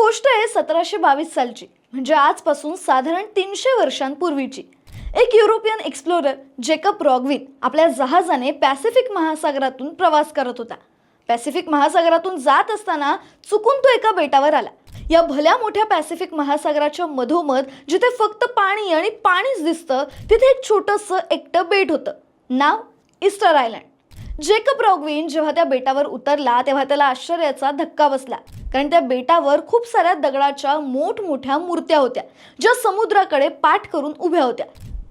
गोष्ट आहे सतराशे बावीस सालची म्हणजे आजपासून साधारण तीनशे वर्षांपूर्वीची. एक युरोपियन एक्सप्लोरर जेकब रॉगविन आपल्या जहाजाने पॅसिफिक महासागरातून प्रवास करत होता. पॅसिफिक महासागरातून जात असताना चुकून तो एका बेटावर आला. या भल्या मोठ्या पॅसिफिक महासागराच्या मधोमध जिथे फक्त पाणी आणि पाणीच दिसतं तिथे एक छोटंसं एकटं बेट होतं. नाव इस्टर आयलँड. जेकब रॉगविन जेव्हा त्या बेटावर उतरला तेव्हा त्याला आश्चर्याचा धक्का बसला. कारण त्या बेटावर खूप साऱ्या दगडाच्या मोठमोठ्या मूर्त्या होत्या ज्या समुद्राकडे पाठ करून उभ्या होत्या.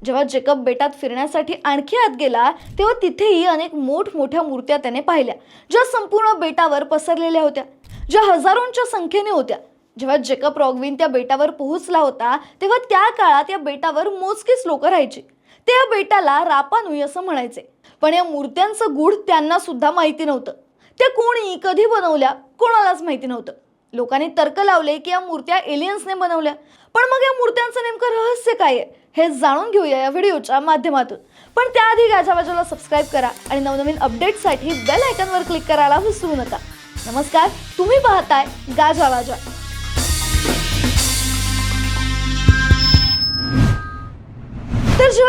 जेव्हा जेकब बेटात फिरण्यासाठी आणखी आत गेला तेव्हा तिथेही अनेक मोठमोठ्या मूर्त्या त्याने पाहिल्या ज्या संपूर्ण बेटावर पसरलेल्या होत्या ज्या हजारोंच्या संख्येने होत्या. जेव्हा जेकब रॉगविन त्या बेटावर पोहोचला होता तेव्हा त्या काळात या बेटावर मोजकीच लोक राहायची. त्या बेटाला रापानुई असं म्हणायचे. पण या मूर्त्यांचं गूढ त्यांना सुद्धा माहिती नव्हतं. त्या कोणी कधी बनवल्या कोणालाच माहिती नव्हतं. लोकांनी तर्क लावले की या मूर्त्या एलियन्सने बनवल्या. पण मग या मूर्त्यांचं नेमकं रहस्य काय आहे? हे जाणून घेऊया या व्हिडिओच्या माध्यमातून. पण त्याआधी गाजा बाजूला सबस्क्राईब करा आणि नवनवीन अपडेटसाठी बेल आयकनवर क्लिक करायला विसरू नका. नमस्कार तुम्ही पाहताय गाजा वाजा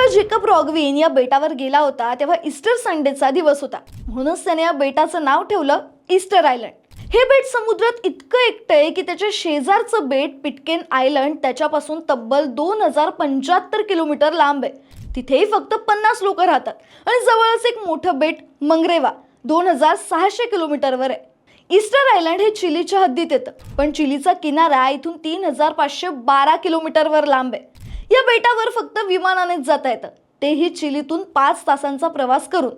जेव्हा जेकब रॉगविन या बेटावर गेला होता तेव्हा इस्टर संडेचा दिवस होता. म्हणूनच त्याने या बेटाचं नाव ठेवलं इस्टर आयलंड. हे बेट समुद्रात इतकं एकटं आहे की त्याच्या शेजारचं बेट पिटकेन आयलंड त्याच्यापासून तब्बल दोन हजार पंच्याहत्तर किलोमीटर लांब आहे. तिथेही फक्त पन्नास लोक राहतात आणि जवळच एक मोठं बेट मंगरेवा दोन हजार सहाशे किलोमीटरवर आहे. इस्टर आयलंड हे चिलीच्या हद्दीत येतं पण चिलीचा किनारा इथून तीन हजार पाचशे बारा किलोमीटरवर लांब आहे. या बेटावर फक्त विमानानेच जाता येतं. तेही चिलीतून पाच तासांचा प्रवास करून.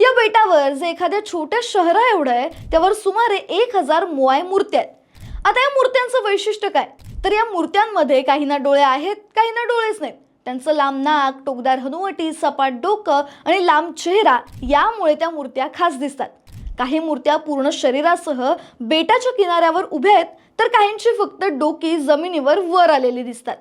या बेटावर जे एखाद्या छोट्या शहरा एवढं आहे त्यावर सुमारे एक हजार मोआय मूर्त्या आहेत. आता या मूर्त्यांचं वैशिष्ट्य काय? तर या मूर्त्यांमध्ये काहींना डोळे आहेत काहींना डोळेच नाहीत. त्यांचं लांब नाक टोकदार हनुवटी सपाट डोकं आणि लांब चेहरा यामुळे त्या मूर्त्या खास दिसतात. काही मूर्त्या पूर्ण शरीरासह बेटाच्या किनाऱ्यावर उभ्या आहेत तर काहींची फक्त डोकी जमिनीवर वर आलेली दिसतात.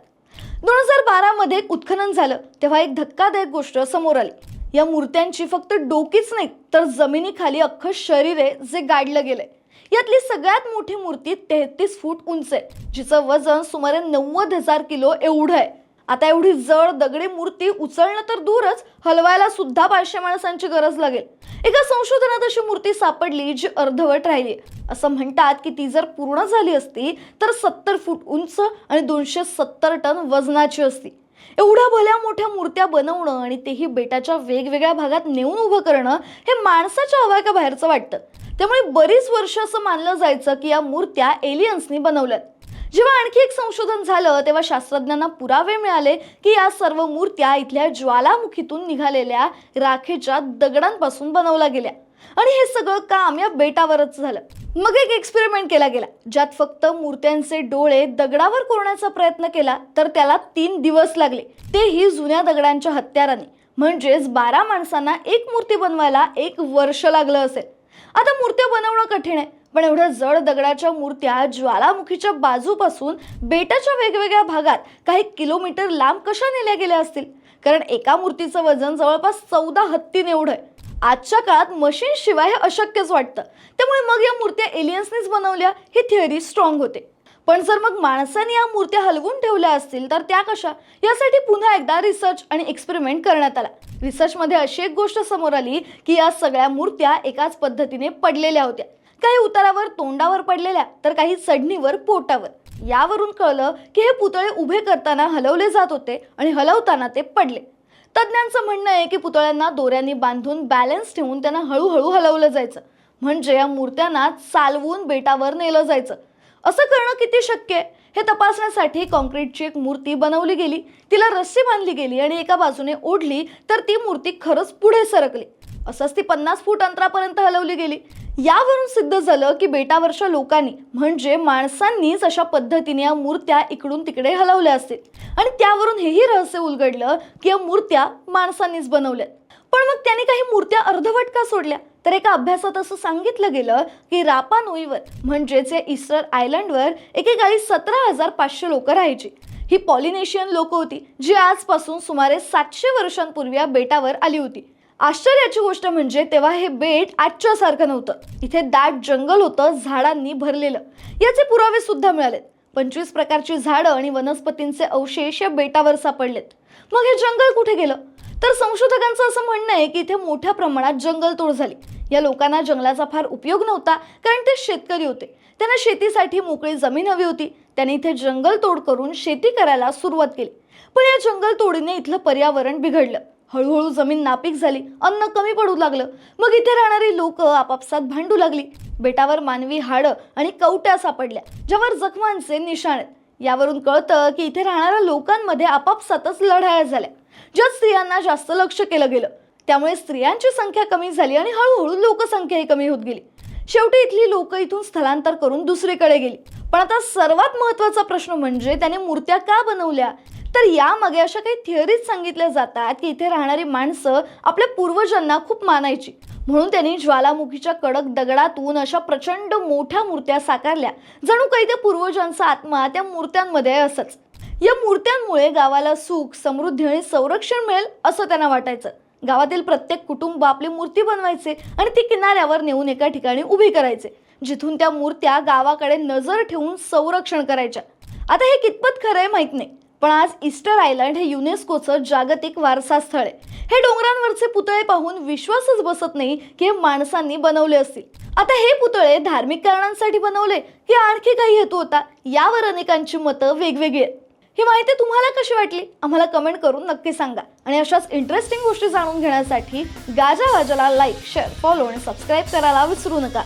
दोन हजार बारामध्ये एक उत्खनन झालं. तेव्हा एक धक्कादायक गोष्ट समोर आली. या मूर्त्यांची फक्त डोकीच नाही तर जमिनीखाली अख्खं शरीर आहे जे गाडलं गेलंय. यातली सगळ्यात मोठी मूर्ती तेहतीस फूट उंच आहे जिचं वजन सुमारे नव्वद हजार किलो एवढं आहे. आता एवढी जड दगडी मूर्ती उचलणं तर दूरच हलवायला सुद्धा पाचशे माणसांची गरज लागेल. एका संशोधनात अशी मूर्ती सापडली जी अर्धवट राहिली. असं म्हणतात की ती जर पूर्ण झाली असती तर सत्तर फूट उंच आणि दोनशे सत्तर टन वजनाची असती. एवढ्या भल्या मोठ्या मूर्त्या बनवणं आणि तेही बेटाच्या वेगवेगळ्या भागात नेऊन उभं करणं हे माणसाच्या आवाक्याबाहेरचं वाटतं. त्यामुळे बरीच वर्ष असं मानलं जायचं की या मूर्त्या एलियन्सनी बनवल्यात. जेव्हा आणखी एक संशोधन झालं तेव्हा शास्त्रज्ञांना पुरावे मिळाले की या सर्व मूर्त्या इथल्या ज्वालामुखीतून निघालेल्या राखेच्या दगडांपासून बनवल्या गेल्या. आणि हे सगळं काम या बेटावरच झालं. मग एक एक्सपेरिमेंट केला गेला. ज्यात फक्त मूर्त्यांचे डोळे दगडावर कोरण्याचा प्रयत्न केला तर त्याला तीन दिवस लागले. तेही जुन्या दगडांच्या हत्याराने. म्हणजेच बारा माणसांना एक मूर्ती बनवायला एक वर्ष लागलं असेल. आता मूर्त्या बनवणं कठीण आहे. पण एवढ्या जड दगडाच्या मूर्त्या ज्वालामुखीच्या बाजूपासून बेटाच्या वेगवेगळ्या भागात काही किलोमीटर लांब कशा नेल्या गेल्या असतील? कारण एका मूर्तीचं वजन जवळपास चौदा हत्तीने एवढं आहे. आजच्या काळात मशीन शिवाय हे अशक्यच वाटतं. त्यामुळे मग या मूर्त्या एलियन्सनीच बनवल्या? ही थिअरी स्ट्रॉंग होते. पण जर मग माणसाने या मूर्त्या हलवून ठेवल्या असतील तर त्या कशा? यासाठी पुन्हा एकदा रिसर्च आणि एक्सपेरिमेंट करण्यात आला. रिसर्चमध्ये अशी एक गोष्ट समोर आली की या सगळ्या मूर्त्या एकाच पद्धतीने पडलेल्या होत्या. काही उतारावर तोंडावर पडलेल्या तर काही चढणीवर पोटावर. यावरून कळलं की हे पुतळे उभे करताना हलवले जात होते आणि हलवताना ते पडले. तज्ज्ञांचं म्हणणं आहे की पुतळ्यांना दोऱ्यांनी बांधून बॅलन्स ठेवून त्यांना हळूहळू हलवलं जायचं. म्हणजे या मूर्त्यांना चालवून बेटावर नेलं जायचं. असं करणं किती शक्य आहे? हे तपासण्यासाठी कॉन्क्रीटची एक मूर्ती बनवली गेली. तिला रस्सी बांधली गेली आणि एका बाजूने ओढली तर ती मूर्ती खरंच पुढे सरकली. असंच ती पन्नास फूट अंतरापर्यंत हलवली गेली. यावरून सिद्ध झालं की बेटावरच्या लोकांनी म्हणजे माणसांनीच अशा पद्धतीने या मूर्त्या इकडून तिकडे हलवल्या असतील. आणि त्यावरून हेही रहस्य उलगडलं की या मूर्त्या माणसांनीच बनवल्यात. पण मग त्याने काही मूर्त्या अर्धवट का सोडल्या? तर एका अभ्यासात असं सांगितलं गेलं की रापानुईवर म्हणजेच या इस्टर आयलंडवर एकेकाळी सतरा हजार पाचशे लोक राहायची. ही पॉलिनेशियन लोक होती जी आजपासून सुमारे सातशे वर्षांपूर्वी या बेटावर आली होती. आश्चर्याची गोष्ट म्हणजे तेव्हा हे बेट आजच्यासारखं नव्हतं. इथे दाट जंगल होतं झाडांनी भरलेलं. याचे पुरावे सुद्धा मिळालेत. पंचवीस प्रकारची झाडं आणि वनस्पतींचे अवशेष या बेटावर सापडलेत. मग हे जंगल कुठे गेलं? तर संशोधकांचं असं म्हणणं आहे की इथे मोठ्या प्रमाणात जंगलतोड झाली. या लोकांना जंगलाचा फार उपयोग नव्हता कारण ते शेतकरी होते. त्यांना शेतीसाठी मोकळी जमीन हवी होती. त्यांनी इथे जंगलतोड करून शेती करायला सुरुवात केली. पण या जंगलतोडीने इथलं पर्यावरण बिघडलं. हळूहळू जमीन नापीक झाली अन्न कमी पडू लागलं. मग इथे राहणारी लोक आपापसात भांडू लागली. बेटावर मानवी हाडं आणि कवट्या सापडल्या ज्यावर जखमांचे निशाण यावरून कळतं की इथे राहणाऱ्या लोकांमध्ये आपापसातच लढाया झाल्या ज्या स्त्रियांना जास्त लक्ष केलं गेलं. त्यामुळे स्त्रियांची संख्या कमी झाली आणि हळूहळू लोकसंख्याही कमी होत गेली. शेवटी इथली लोक इथून स्थलांतर करून दुसरीकडे गेली. पण आता सर्वात महत्त्वाचा प्रश्न म्हणजे त्याने मूर्त्या का बनवल्या? तर यामागे अशा काही थिअरीज सांगितल्या जातात की इथे राहणारी माणसं आपल्या पूर्वजांना खूप मानायची. म्हणून त्यांनी ज्वालामुखीच्या कडक दगडातून अशा प्रचंड मोठ्या मूर्त्या साकारल्या. जणू काही त्या पूर्वजांचा आत्मा त्या मूर्त्यांमध्ये असंच. या मूर्त्यांमुळे गावाला सुख समृद्धी आणि संरक्षण मिळेल असं त्यांना वाटायचं. गावातील प्रत्येक कुटुंब आपली मूर्ती बनवायचे आणि ती किनाऱ्यावर नेऊन एका ठिकाणी उभी करायचे. जिथून त्या मूर्त्या गावाकडे नजर ठेवून संरक्षण करायच्या. आता हे कितपत खरं आहे माहीत नाही. पण आज इस्टर आयलंड हे युनेस्कोचं जागतिक वारसा स्थळ आहे. हे डोंगरांवरचे पुतळे पाहून विश्वासच बसत नाही की हे माणसांनी बनवले असतील. आता हे पुतळे धार्मिक कारणांसाठी बनवले की आणखी काही हेतू होता यावर अनेकांची मतं वेगवेगळी आहेत. ही माहिती तुम्हाला कशी वाटली? आम्हाला कमेंट करून नक्की सांगा. आणि अशाच इंटरेस्टिंग गोष्टी जाणून घेण्यासाठी गाजा वाजाला लाईक शेअर फॉलो आणि सबस्क्राईब करायला विसरू नका.